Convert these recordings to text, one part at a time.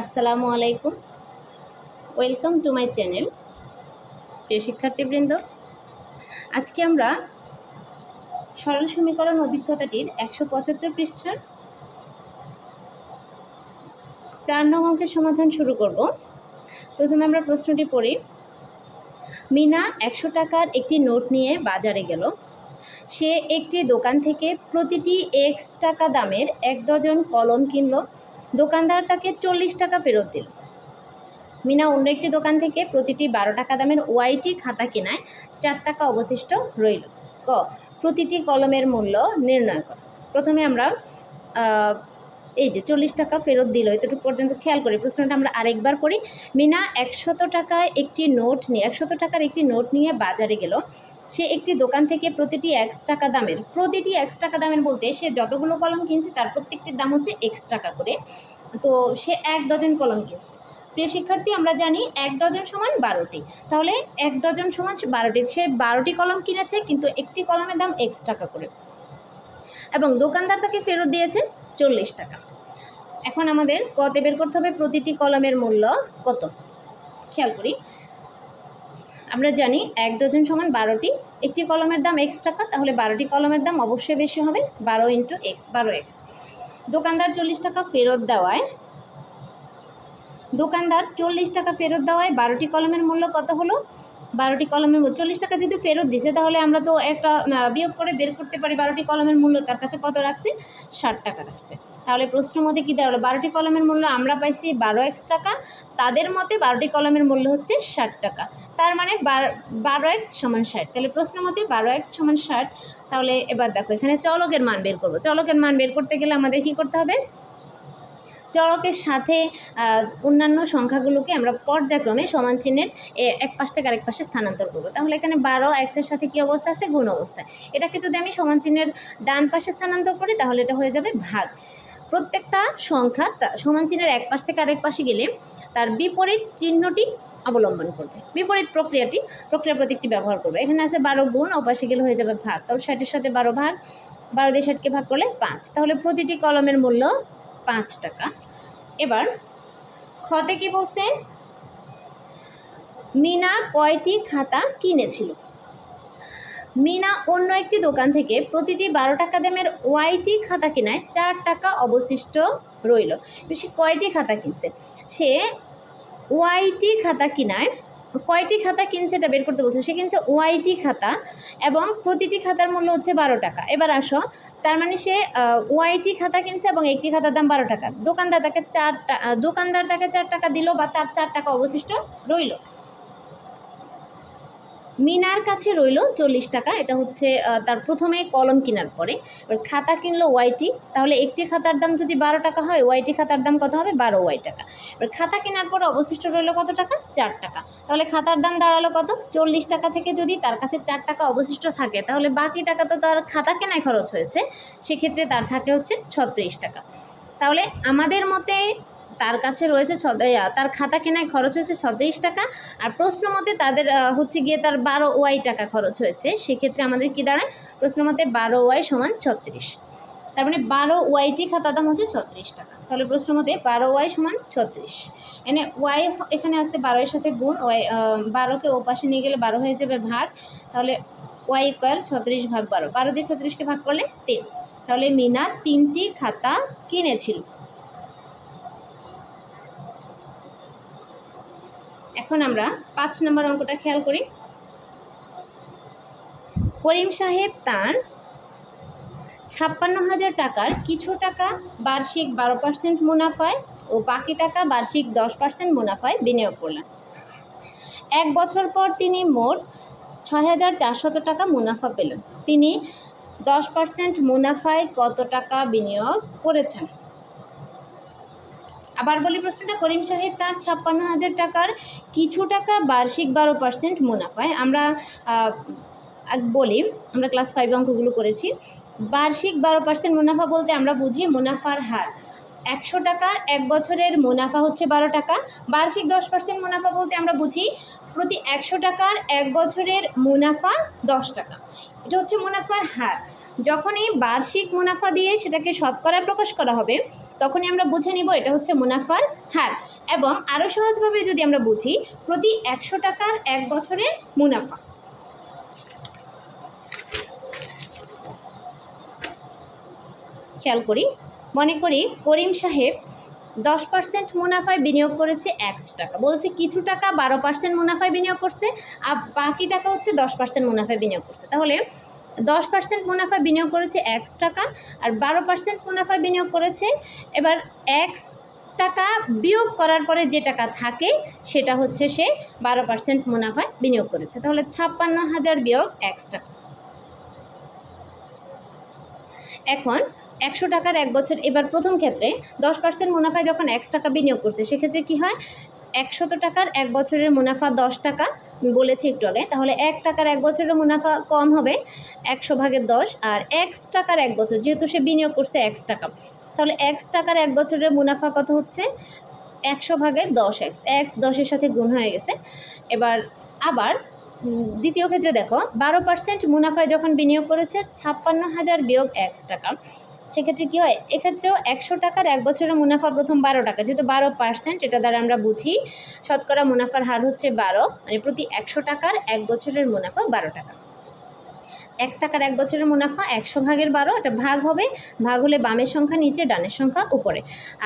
আসসালামু আলাইকুম। Welcome to my channel প্রিয় শিক্ষার্থীবৃন্দ, আজকে আমরা সরল সমীকরণ অভিজ্ঞতাটির একশো পঁচাত্তর পৃষ্ঠার চার নং অঙ্কের সমাধান শুরু করব। প্রথমে আমরা প্রশ্নটি পড়ি, মিনা একশো টাকার একটি নোট নিয়ে বাজারে গেল। সে একটি দোকান থেকে প্রতিটি এক্স টাকা দামের এক ডজন কলম কিনলো। দোকানদার তাকে চল্লিশ টাকা ফেরত দিল। মিনা অন্য একটি দোকান থেকে প্রতিটি বারো টাকা দামের ওয়াইটি খাতা কেনায় চার টাকা অবশিষ্ট রইল। ক, প্রতিটি কলমের মূল্য নির্ণয় কর। প্রথমে আমরা এই যে চল্লিশ টাকা ফেরত দিল, এতটুকু পর্যন্ত খেয়াল করি। প্রশ্নটা আমরা আরেকবার করি। মিনা, একশত টাকায় একটি নোট নিয়ে, একশত টাকার একটি নোট নিয়ে বাজারে গেল। সে একটি দোকান থেকে প্রতিটি এক্স টাকা দামের, প্রতিটি এক্স টাকা দামের বলতে সে যতগুলো কলম কিনছে তার প্রত্যেকটির দাম হচ্ছে এক্স টাকা করে। তো সে এক ডজন কলম কিনছে। প্রিয় শিক্ষার্থী, আমরা জানি এক ডজন সমান বারোটি। তাহলে এক ডজন সমান বারোটি, সে বারোটি কলম কিনেছে, কিন্তু একটি কলমের দাম এক্স টাকা করে। এবং দোকানদার তাকে ফেরত দিয়েছে চল্লিশ টাকা। এখন আমাদের কতে বের করতে হবে প্রতিটি কলমের মূল্য কত? খেয়াল করি। আমরা জানি এক ডজন সমান বারোটি। একটি কলমের দাম এক্স টাকা, তাহলে বারোটি কলমের দাম অবশ্যই বেশি হবে, বারো ইন্টু এক্স, বারো এক্স। দোকানদার চল্লিশ টাকা ফেরত দেওয়ায়, দোকানদার চল্লিশ টাকা ফেরত দেওয়ায় বারোটি কলমের মূল্য কত হলো? বারোটি কলমের মূল্য। চল্লিশ টাকা যেহেতু ফেরত দিছে, তাহলে আমরা তো একটা বিয়োগ করে বের করতে পারি বারোটি কলমের মূল্য। তার কাছে কত রাখছে? ষাট টাকা রাখছে। তাহলে প্রশ্নের মধ্যে কী দাঁড়াল? বারোটি কলমের মূল্য আমরা পাইছি বারো এক্স টাকা। তাদের মতে বারোটি কলমের মূল্য হচ্ছে ষাট টাকা। তার মানে বারো এক্স সমান ষাট। তাহলে প্রশ্ন মতে বারো এক্স সমান ষাট। তাহলে এবার দেখো, এখানে চলকের মান বের করব। চলকের মান বের করতে গেলে আমাদের কি করতে হবে? চলকের সাথে অন্যান্য সংখ্যাগুলোকে আমরা পর্যায়ক্রমে সমান চিহ্নের এক পাশ থেকে আরেক পাশে স্থানান্তর করব। তাহলে এখানে বারো এক্সের সাথে কী অবস্থা আছে? গুণ অবস্থায় এটাকে যদি আমি সমান চিহ্নের ডান পাশে স্থানান্তর করি, তাহলে এটা হয়ে যাবে ভাগ। প্রত্যেকটা সংখ্যা সমান চিহ্নের এক পাশ থেকে আরেক পাশে গেলে তার বিপরীত চিহ্নটি অবলম্বন করবে। বিপরীত প্রক্রিয়াটি, প্রক্রিয়া প্রতীকটি ব্যবহার করবে। এখানে আছে বারো গুণ, অপাশে গেলে হয়ে যাবে ভাগ। তাহলে ষাটের সাথে বারো ভাগ, বারো দিয়ে ষাটকে ভাগ করলে পাঁচ। তাহলে প্রতিটি কলমের মূল্য পাঁচ টাকা। এবার খতে কি বলছে? মিনা কয়টি খাতা কিনেছিল? মিনা অন্য একটি দোকান থেকে প্রতিটি বারো টাকা দামের ওয়াইটি খাতা কেনায় চার টাকা অবশিষ্ট রইল। সে কয়টি খাতা কিনছে? সে ওয়াইটি খাতা কিনায় কয়টি খাতা কিনছে এটা বের করতে বলছে? সে কিনছে ওয়াইটি খাতা এবং প্রতিটি খাতার মূল্য হচ্ছে বারো টাকা। এবার আসো, তার মানে সে ওয়াইটি খাতা কিনছে এবং একটি খাতার দাম বারো টাকা। দোকানদার তাকে চার দোকানদার তাকে চার টাকা দিল বা তার চার টাকা অবশিষ্ট রইল। মিনার কাছে রইল চল্লিশ টাকা। এটা হচ্ছে তার প্রথমে কলম কেনার পরে। এবার খাতা কিনলো ওয়াইটি তাহলে একটি খাতার দাম যদি বারো টাকা হয় ওয়াইটি খাতার দাম কত হবে? বারো ওয়াই টাকা। এবার খাতা কেনার পরে অবশিষ্ট রইল কত টাকা? চার টাকা। তাহলে খাতার দাম দাঁড়াল কত? চল্লিশ টাকা থেকে যদি তার কাছে চার টাকা অবশিষ্ট থাকে, তাহলে বাকি টাকা তো তার খাতা কেনায় খরচ হয়েছে। সেক্ষেত্রে তার থাকে হচ্ছে ছত্রিশ টাকা। তাহলে আমাদের মতে তার কাছে রয়েছে ছ- তার খাতা কেনায় খরচ হয়েছে ছত্রিশ টাকা। আর প্রশ্ন মতে তাদের হচ্ছে গিয়ে তার বারো ওয়াই টাকা খরচ হয়েছে। সেক্ষেত্রে আমাদের কি দাঁড়ায়? প্রশ্ন মতে বারো ওয়াই সমান ছত্রিশ। তার মানে বারো ওয়াইটি খাতার দাম হচ্ছে ছত্রিশ টাকা। তাহলে প্রশ্ন মতে বারো ওয়াই সমান ছত্রিশ। এনে ওয়াই এখানে আছে বারোয়ের সাথে গুণ, ওয়াই বারোকে ও পাশে নিয়ে গেলে বারো হয়ে যাবে ভাগ। তাহলে ওয়াই ইকুয়াল ছত্রিশ ভাগ বারো। বারো দিয়ে ছত্রিশকে ভাগ করলে তিন। তাহলে মিনা তিনটি খাতা কিনেছিল। এখন আমরা পাঁচ নম্বর অঙ্কটা খেয়াল করি। করিম সাহেব তার ছাপ্পান্ন হাজার টাকার কিছু টাকা বার্ষিক বারো পার্সেন্ট মুনাফায় ও বাকি টাকা বার্ষিক দশ পার্সেন্ট মুনাফায় বিনিয়োগ করলেন। এক বছর পর তিনি মোট ছয় হাজার চারশত টাকা মুনাফা পেলেন। তিনি দশ পার্সেন্ট মুনাফায় কত টাকা বিনিয়োগ করেছেন? আবার বলি প্রশ্নটা, করিম সাহেব তার ছাপ্পান্ন হাজার টাকার কিছু টাকা বার্ষিক বারো পার্সেন্ট মুনাফায়। আমরা বলি, আমরা ক্লাস ফাইভ অঙ্কগুলো করেছি। বার্ষিক বারো পার্সেন্ট মুনাফা বলতে আমরা বুঝি মুনাফার হার। একশো টাকার এক বছরের মুনাফা হচ্ছে বারো টাকা। বার্ষিক দশ পার্সেন্ট মুনাফা বলতে আমরা বুঝি প্রতি একশো টাকার এক বছরের মুনাফা দশ টাকা। এটা হচ্ছে মুনাফার হার। যখনই বার্ষিক মুনাফা দিয়ে সেটাকে শতকরা প্রকাশ করা হবে, তখনই আমরা বুঝে নিব এটা হচ্ছে মুনাফার হার। এবং আরও সহজভাবে যদি আমরা বুঝি, প্রতি একশো টাকার এক বছরের মুনাফা। খেয়াল করি, মনে করি করিম সাহেব দশ পার্সেন্ট মুনাফায় বিনিয়োগ করেছে একশো টাকা। বলছে কিছু টাকা বারো পার্সেন্ট মুনাফায় বিনিয়োগ করছে আর বাকি টাকা হচ্ছে দশ পার্সেন্ট মুনাফায় বিনিয়োগ করছে। তাহলে দশ পার্সেন্ট মুনাফায় বিনিয়োগ করেছে একশো টাকা আর বারো পার্সেন্ট মুনাফায় বিনিয়োগ করেছে এবার এক্স টাকা বিয়োগ করার পরে যে টাকা থাকে সেটা হচ্ছে সে বারো পার্সেন্ট মুনাফায় বিনিয়োগ করেছে। তাহলে ছাপ্পান্ন হাজার বিয়োগ এক্স টাকা। এখন একশো টাকার এক বছর, এবার প্রথম ক্ষেত্রে দশ পার্সেন্ট মুনাফায় যখন একশো টাকা বিনিয়োগ করছে, সেক্ষেত্রে কি হয়? একশত টাকার এক বছরের মুনাফা দশ টাকা বলেছি একটু আগে, তাহলে এক টাকার এক বছরের মুনাফা কম হবে একশো ভাগের দশ, আর এক্স টাকার এক বছর, যেহেতু সে বিনিয়োগ করছে এক্স টাকা, তাহলে এক্স টাকার এক বছরের মুনাফা কত হচ্ছে? একশো ভাগের দশ এক্স এক্স দশের সাথে গুণ হয়ে গেছে, এবার আবার দ্বিতীয় ক্ষেত্রে দেখো, বারো পার্সেন্ট মুনাফায় যখন বিনিয়োগ করেছে, ছাপ্পান্ন হাজার বিয়োগ এক্স টাকা সেক্ষেত্রে কী হয়? এক্ষেত্রেও একশো টাকার এক বছরের মুনাফা প্রথম বারো টাকা। যেহেতু বারো পার্সেন্ট এটা দ্বারা আমরা বুঝি, শতকরা মুনাফার হার হচ্ছে বারো মানে প্রতি একশো টাকার এক বছরের মুনাফা বারো টাকা। এক টাকার এক বছরের মুনাফা একশো ভাগের বারো, এটা ভাগ হবে, ভাগ হলে বামের সংখ্যা নিচে, ডানের সংখ্যা উপরে।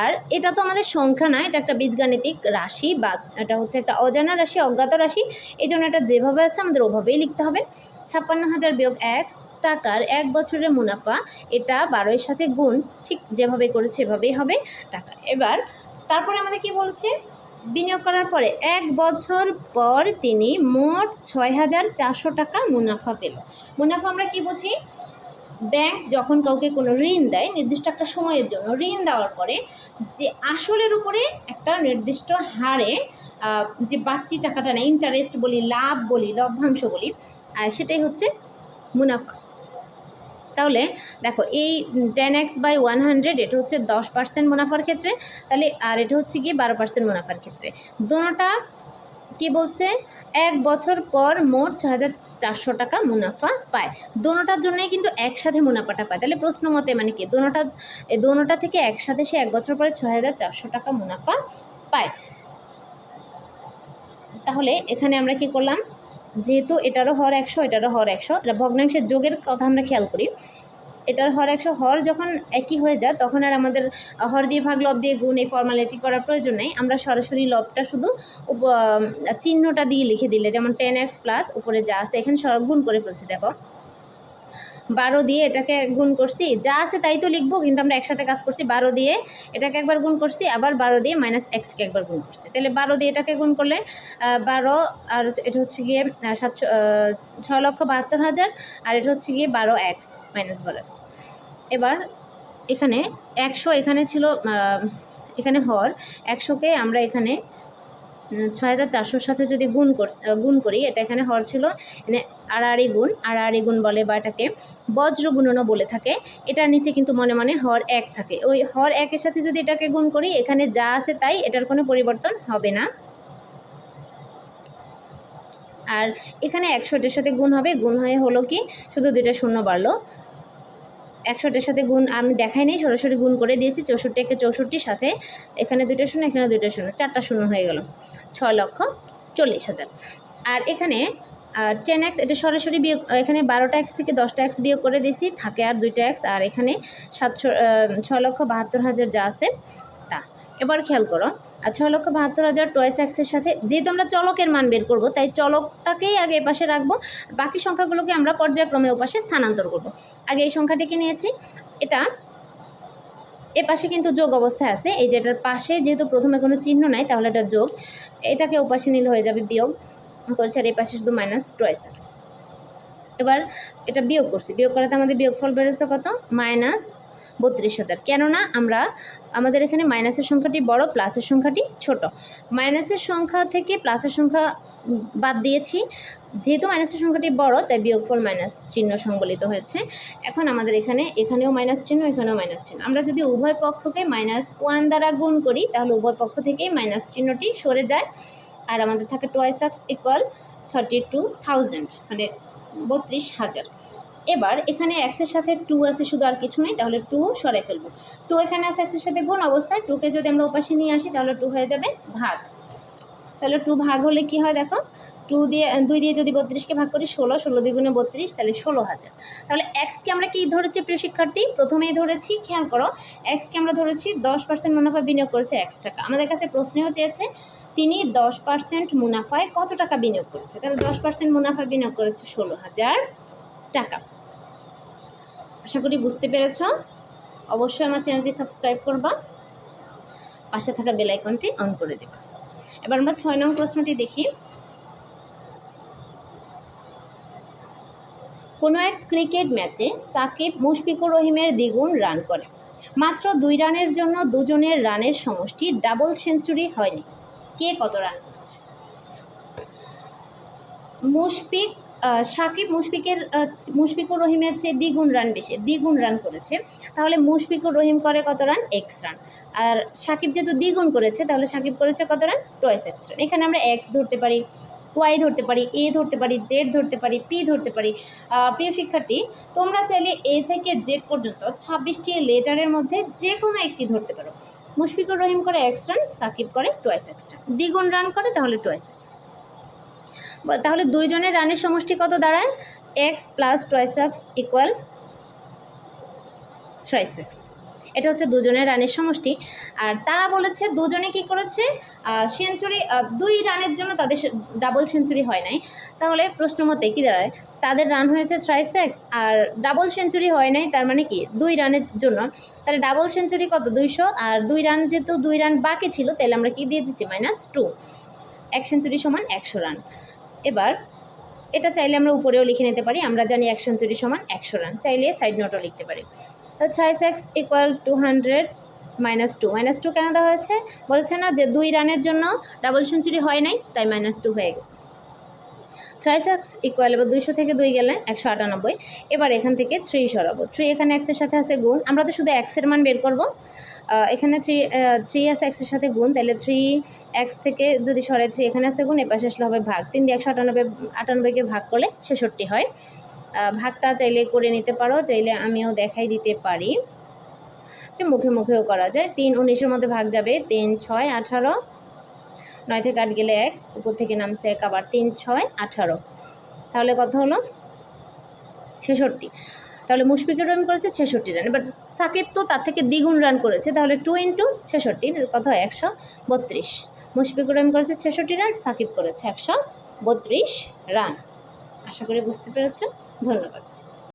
আর এটা তো আমাদের সংখ্যা না, এটা একটা বীজগাণিতিক রাশি বা এটা হচ্ছে একটা অজানা রাশি, অজ্ঞাত রাশি। এই জন্য এটা যেভাবে আছে আমাদের ওভাবেই লিখতে হবে। ছাপ্পান্ন হাজার বিয়োগ এক টাকার এক বছরের মুনাফা, এটা বারোয়ের সাথে গুণ, ঠিক যেভাবে করেছে এভাবেই হবে টাকা। এবার, তারপরে আমাদের কি বলছে? বিনিয়োগ করার পরে এক বছর পর তিনি মোট ছয় হাজার চারশো টাকা মুনাফা পেল। মুনাফা আমরা কি বুঝি? ব্যাংক যখন কাউকে কোনো ঋণ দেয়, নির্দিষ্ট একটা সময়ের জন্য ঋণ দেওয়ার পরে যে আসলের উপরে একটা নির্দিষ্ট হারে যে বাড়তি টাকাটা নেয় ইন্টারেস্ট বলি, লাভ বলি, লভ্যাংশ বলি সেটাই হচ্ছে মুনাফা। তাহলে দেখো এই ten x by one hundred এটা হচ্ছে দশ পার্সেন্ট মুনাফার ক্ষেত্রে, তাহলে আর এটা হচ্ছে গিয়ে বারো পার্সেন্ট মুনাফার ক্ষেত্রে। দোনোটা কি বলছে? এক বছর পর মোট ছ হাজার চারশো টাকা মুনাফা পায়। দোনোটার জন্যই কিন্তু একসাথে মুনাফাটা পায়। তাহলে প্রশ্ন মতে মানে কি? দোনোটা দোনোটা থেকে একসাথে সে এক বছর পরে ছয় হাজার চারশো টাকা মুনাফা পায়। তাহলে এখানে আমরা কি করলাম? যেহেতু এটারও হর একশো, এটারও হর একশো। এটা ভগ্নাংশের যোগের কথা আমরা খেয়াল করি। এটার হর একশো, হর যখন একই হয়ে যায়, তখন আর আমাদের হর দিয়ে ভাগ, লব দিয়ে গুণ, এই ফর্মালিটি করার প্রয়োজন নেই। আমরা সরাসরি লবটা শুধু চিহ্নটা দিয়ে লিখে দিলে, যেমন টেন এক্স প্লাস উপরে যা আছে, এখানে গুণ করে ফেলছি, দেখো। বারো দিয়ে এটাকে গুণ করছি। যা আছে তাই তো লিখব, কিন্তু আমরা একসাথে কাজ করছি বারো দিয়ে এটাকে একবার গুণ করছি, আবার বারো দিয়ে মাইনাস এক্সকে একবার গুণ করছি। তাহলে বারো দিয়ে এটাকে গুণ করলে বারো, আর এটা হচ্ছে গিয়ে সাতশো ছয় লক্ষ বাহাত্তর হাজার, আর এটা হচ্ছে গিয়ে বারো এক্স মাইনাস বারো এক্স এবার এখানে একশো এখানে ছিল এখানে হর, একশোকে আমরা এখানে ছয় হাজার চারশোর সাথে যদি গুণ কর গুণ করি, এটা এখানে হর ছিল এখানে আড়াআড়ি গুণ আড়াআড়ি গুণ বলে বা এটাকে বজ্র গুণনও বলে থাকে। এটার নিচে কিন্তু মনে মনে হর এক থাকে। ওই হর একের সাথে যদি এটাকে গুণ করি, এখানে যা আছে তাই, এটার কোনো পরিবর্তন হবে না। আর এখানে একশোটার সাথে গুণ হবে, গুণ হয়ে হলো কি? শুধু দুইটা শূন্য বাড়লো। একশোটার সাথে গুণ আমি দেখাই নেই, সরাসরি গুণ করে দিয়েছি, চৌষট্টি একে চৌষট্টির সাথে, এখানে দুইটা শূন্য, এখানে দুইটা শূন্য, চারটা শূন্য হয়ে গেল, ছয় লক্ষ চল্লিশ হাজার। আর এখানে, আর টেন এক্স এটা সরাসরি বিয়োগ, এখানে বারোটা এক্স থেকে দশটা এক্স বিয়োগ করে দিয়েছি, থাকে আর দুইটা এক্স আর এখানে সাতশো ছ লক্ষ বাহাত্তর হাজার যা আছে, তা। এবার খেয়াল করো আর ছয় লক্ষ বাহাত্তর হাজার টয়েস এক্সের সাথে যেহেতু আমরা চলকের মান বের করব, তাই চলকটাকেই আগে এপাশে রাখব। বাকি সংখ্যাগুলোকে আমরা পর্যায়ক্রমে ওপাশে স্থানান্তর করব। আগে এই সংখ্যাটিকে নিয়েছি? এটা এ পাশে কিন্তু যোগ অবস্থায় আছে। এই যে এটার পাশে যেহেতু প্রথমে কোনো চিহ্ন নাই, তাহলে এটা যোগ, এটাকে ওপাশে নিলে হয়ে যাবে বিয়োগ। করেছে আর এই পাশে শুধু মাইনাস টয়েস আছে। এবার এটা বিয়োগ করছি। বিয়োগ করাতে আমাদের বিয়োগফল বেরোচ্ছে কত? মাইনাস বত্রিশ হাজার। কেননা আমরা আমাদের এখানে মাইনাসের সংখ্যাটি বড়, প্লাসের সংখ্যাটি ছোট। মাইনাসের সংখ্যা থেকে প্লাসের সংখ্যা বাদ দিয়েছি। যেহেতু মাইনাসের সংখ্যাটি বড়, তাই বিয়োগফল মাইনাস চিহ্ন সংবলিত হয়েছে। এখন আমাদের এখানে, এখানেও মাইনাস চিহ্ন, এখানেও মাইনাস চিহ্ন। আমরা যদি উভয় পক্ষকে মাইনাস ওয়ান দ্বারা গুণ করি, তাহলে উভয় পক্ষ থেকেই মাইনাস চিহ্নটি সরে যায়। আর আমাদের থাকে twice x equal thirty two thousand মানে বত্রিশ হাজার। এবার এখানে এক্সের সাথে টু আছে, শুধু আর কিছু নেই, তাহলে টু সরাই ফেলব। টু এখানে আছে এক্সের সাথে গুণ অবস্থায় টুকে যদি আমরা ওপাশে নিয়ে আসি, তাহলে টু হয়ে যাবে ভাগ। তাহলে টু ভাগ হলে কি হয় দেখো? টু দিয়ে, দুই দিয়ে যদি বত্রিশকে ভাগ করি, ষোলো ষোলো দ্বিগুণে বত্রিশ, তাহলে ষোলো হাজার। তাহলে এক্সকে আমরা কি ধরেছি প্রিয় শিক্ষার্থী? প্রথমেই ধরেছি, খেয়াল করো এক্সকে আমরা ধরেছি দশ পার্সেন্ট মুনাফা বিনিয়োগ করেছে এক্স টাকা। আমাদের কাছে প্রশ্নেও চেয়েছে, তিনি দশ পার্সেন্ট মুনাফায় কত টাকা বিনিয়োগ করেছে? তাহলে দশ পার্সেন্ট মুনাফা বিনিয়োগ করেছে ষোলো হাজার। টাকা। আশা করি বুঝতে পেরেছ। অবশ্যই আমার চ্যানেলটি সাবস্ক্রাইব করবা। পাশে থাকা বেল আইকনটি অন করে দেবা। এবার আমরা ছয় নং প্রশ্নটি দেখি। কোনো এক ক্রিকেট ম্যাচে সাকিব মুশফিকুর রহিমের দ্বিগুণ রান করে। মাত্র দুই রানের জন্য দুজনের রানের সমষ্টি ডাবল সেঞ্চুরি হয়নি। কে কত রান করেছে? মুশফিক সাকিব মুশফিকের মুশফিকুর রহিমের চেয়ে দ্বিগুণ রান বেশি, দ্বিগুণ রান করেছে। তাহলে মুশফিকুর রহিম করে কত রান এক্স রান আর সাকিব যেহেতু দ্বিগুণ করেছে, তাহলে সাকিব করেছে কত রান টয়েস এক্স রান এখানে আমরা এক্স ধরতে পারি ওয়াই ধরতে পারি এ ধরতে পারি জেড ধরতে পারি পি ধরতে পারি। প্রিয় শিক্ষার্থী, তোমরা চাইলে এ থেকে জেড পর্যন্ত ছাব্বিশটি লেটারের মধ্যে যে কোনো একটি ধরতে পারো। মুশফিকুর রহিম করে এক্স রান সাকিব করে টয়েস এক্স রান দ্বিগুণ রান করে তাহলে টয়েস এক্স তাহলে দুইজনের রানের সমষ্টি কত দাঁড়ায়? X plus twice x equal thrice x এটা হচ্ছে দুজনের রানের সমষ্টি। আর তারা বলেছে দুজনে কি করেছে? সেঞ্চুরি দুই রানের জন্য তাদের ডাবল সেঞ্চুরি হয় নাই। তাহলে প্রশ্ন মতে কী দাঁড়ায়? তাদের রান হয়েছে থ্রাইস এক্স আর ডাবল সেঞ্চুরি হয় নাই, তার মানে কি? দুই রানের জন্য। তাহলে ডাবল সেঞ্চুরি কত? দুইশো। আর দুই রান যেহেতু দুই রান বাকি ছিল, তাহলে আমরা কি দিয়ে দিচ্ছি? মাইনাস টু এক সেঞ্চুরি সমান একশো রান। এবার, এটা চাইলে আমরা উপরেও লিখে নিতে পারি, আমরা জানি এক সেঞ্চুরি সমান একশো রান। চাইলে সাইড নোটও লিখতে পারি। তো thrice x equal two hundred minus two minus two কেন দেওয়া হয়েছে? বলছে না যে দুই রানের জন্য ডাবল সেঞ্চুরি হয় নাই, তাই মাইনাস টু হয়ে গেছে। থ্রাইস এক্স ইকুয়াল এবার দুইশো থেকে দুই গেলে একশো আটানব্বই। এবার এখান থেকে থ্রি সরাবো। থ্রি এখানে এক্সের সাথে আছে গুণ। আমরা তো শুধু এক্সের মান বের করব। এখানে থ্রি থ্রি আছে এক্সের সাথে গুণ। তাহলে থ্রি এক্স থেকে যদি সরে থ্রি এখানে আছে গুণ, এপাশে আসলে হবে ভাগ। তিন দিয়ে একশো আটানব্বই আটানব্বইকে ভাগ করলে ছেষট্টি হয়। ভাগটা চাইলে করে নিতে পারো, চাইলে আমিও দেখাই দিতে পারি। মুখে মুখেও করা যায়। তিন উনিশের মধ্যে ভাগ যাবে, তিন, ছয়, আঠারো। নয় থেকে আট গেলে এক, উপর থেকে নামছে এক, আবার তিন, ছয়, আঠারো। তাহলে কত হলো? ছেষট্টি। তাহলে মুশফিকুর রহিম করেছে ছেষট্টি রান। এবার সাকিব তো তার থেকে দ্বিগুণ রান করেছে, তাহলে টু ইন্টু ছেষট্টি কত হয় একশো বত্রিশ। মুশফিকুর রহিম করেছে ছেষট্টি রান, সাকিব করেছে একশো বত্রিশ রান। আশা করি বুঝতে পেরেছ। ধন্যবাদ।